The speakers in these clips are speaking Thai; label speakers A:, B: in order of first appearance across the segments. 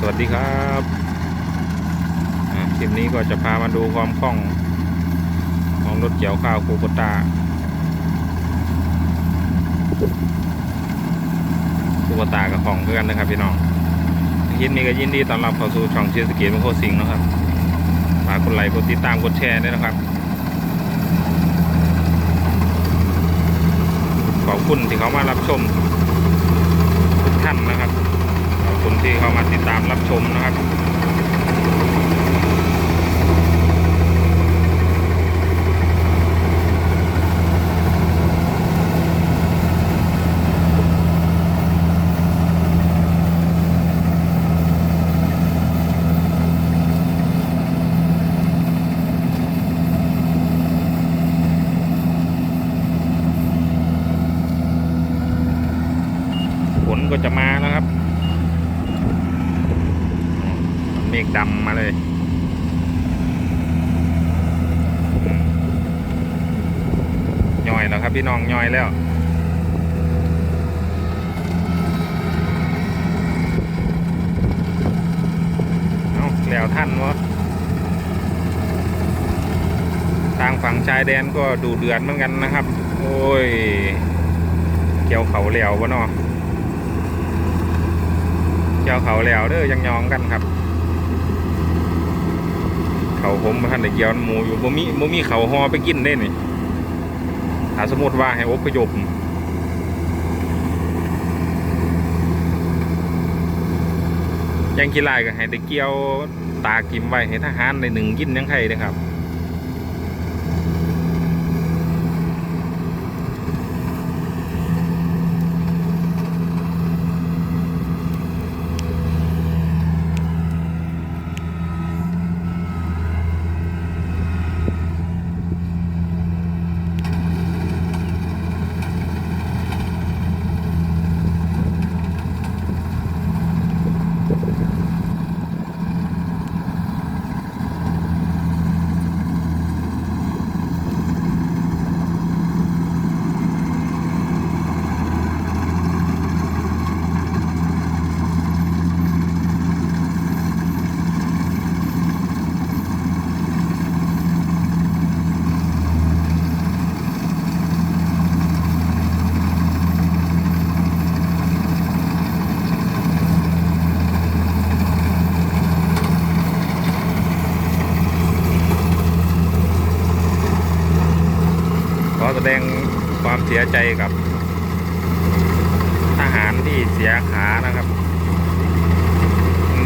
A: สวัสดีครับคลิปนี้ก็จะพามาดูความคล่องของรถเกี่ยวข้าวคูโบต้าคูโบต้ากับของเพื่อนนะครับพี่น้องคลิปนี้ก็ยินดีต้อนรับเข้าสู่ช่องเชียร์สกตมโคสิงห์นะครับฝากกดไลค์กดติดตามกดแชร์ด้วยนะครับ ขอบคุณที่เขามารับชมทุกท่านนะครับ คุณที่เข้ามาติดตามรับชมนะครับฝนก็จะมาแล้วครับ เมฆดำมาเลยย่อยแล้วครับพี่น้องย่อยแล้วเอาแล้วท่านวะทางฝั่งชายแดนก็ดูเดือดเหมือนกันนะครับ โอ้ย เกี่ยวเขาเหลววะเนาะเกี่ยวเขาแล้วเด้อยังยองกันครับ เขาผมบ่ท่านได้เกี่ยวหมูอยู่บ่มีบ่มีเขาหอไปกินได้นี่ถ้าสมมติว่าให้อพยพยังกีฬายก็ให้ตะเกียวตากิมไว้ให้ทหารในหนึ่งกินยังไงนะครับ ดงความเสียใจกับทหารที่เสียขานะครับ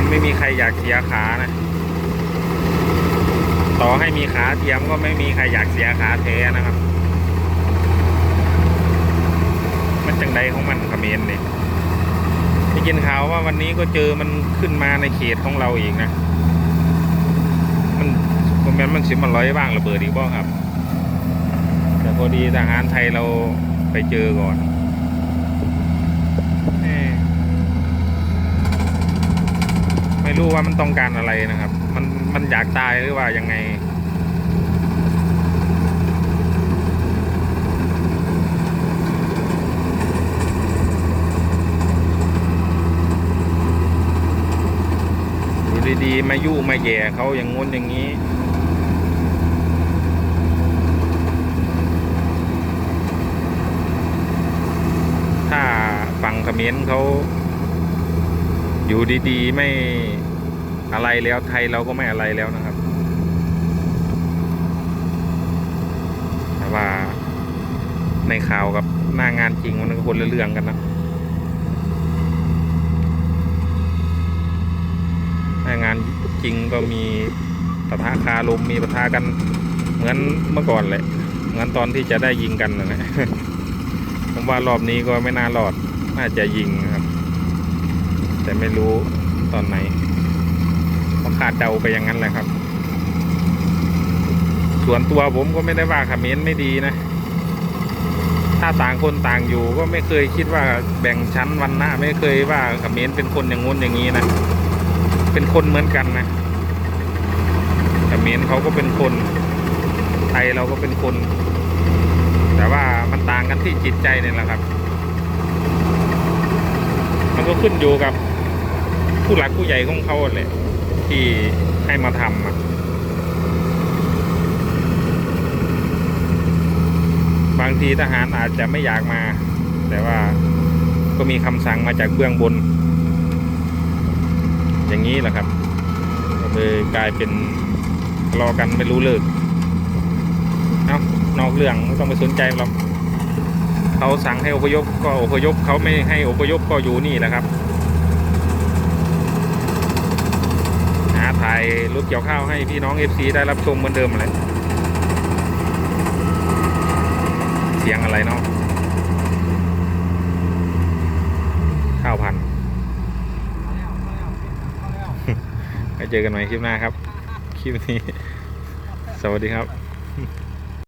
A: ไม่มีใครอยากเสียขานะ ต่อให้มีขาเทียมก็ไม่มีใครอยากเสียขาแท้นะครับ มันจังใดของมันขมรนี่ได้ยินข่าวว่าวันนี้ก็เจอมันขึ้นมาในเขตของเราอีกนะ มันคอมเมนต์มันสิมันร้อยบ้างระเบิดอีกบ้างครับ อดีทหารไทยเราไปเจอก่อนไม่รู้ว่ามันต้องการอะไรนะครับ มันมันอยากตายหรือว่ายังไง ดูดีๆ มายุ่มาแย่เขาอย่างงู้นอย่างนี้ ถ้าฝั่งเข มรเขาอยู่ดีๆ ไม่อะไรแล้วไทยเราก็ไม่อะไรแล้วนะครับ แต่ว่าในข่าวกับหน้างานจริงมันก็คนละเรื่องกันนะหน้างานจริงก็มีปะทะคารมมีปะทะกันเหมือนเมื่อก่อนเลยเหมือนตอนที่จะได้ยิงกันนะผมว่ารอบนี้ก็ไม่น่ารอด น่าจะยิงครับ แต่ไม่รู้ตอนไหนก็คาดเดาไปอย่างนั้นแหละครับ ส่วนตัวผมก็ไม่ได้ว่าเขมรไม่ดีนะ ถ้าต่างคนต่างอยู่ก็ไม่เคยคิดว่าแบ่งชั้นวันนะไม่เคยว่าเขมรเป็นคนอย่างงู้นอย่างนี้นะ เป็นคนเหมือนกันนะเขมรเขาก็เป็นคน ไทยเราก็เป็นคน แต่ว่ามันต่างกันที่จิตใจเนี่ยแหละครับ มันก็ขึ้นอยู่กับผู้หลักผู้ใหญ่ของเขาแหละที่ให้มาทำอะบางทีทหารอาจจะไม่อยากมา แต่ว่าก็มีคำสั่งมาจากเบื้องบน อย่างนี้แหละครับก็เลยกลายเป็นทะเลาะกันไม่รู้เลิก เอานอกเรื่องไม่ต้องไปสนใจหรอก เขาสั่งให้อพยพก็อพยพเขาไม่ให้อพยพก็อยู่นี่แหละครับหาถ่ายรถเกี่ยวข้าวให้พี่น้องเอฟซีได้รับชมเหมือนเดิมเลยเสียงอะไรเนาะข้าวพันธุ์ไว้เจอกันใหม่คลิปหน้าครับ คลิปนี้ สวัสดีครับ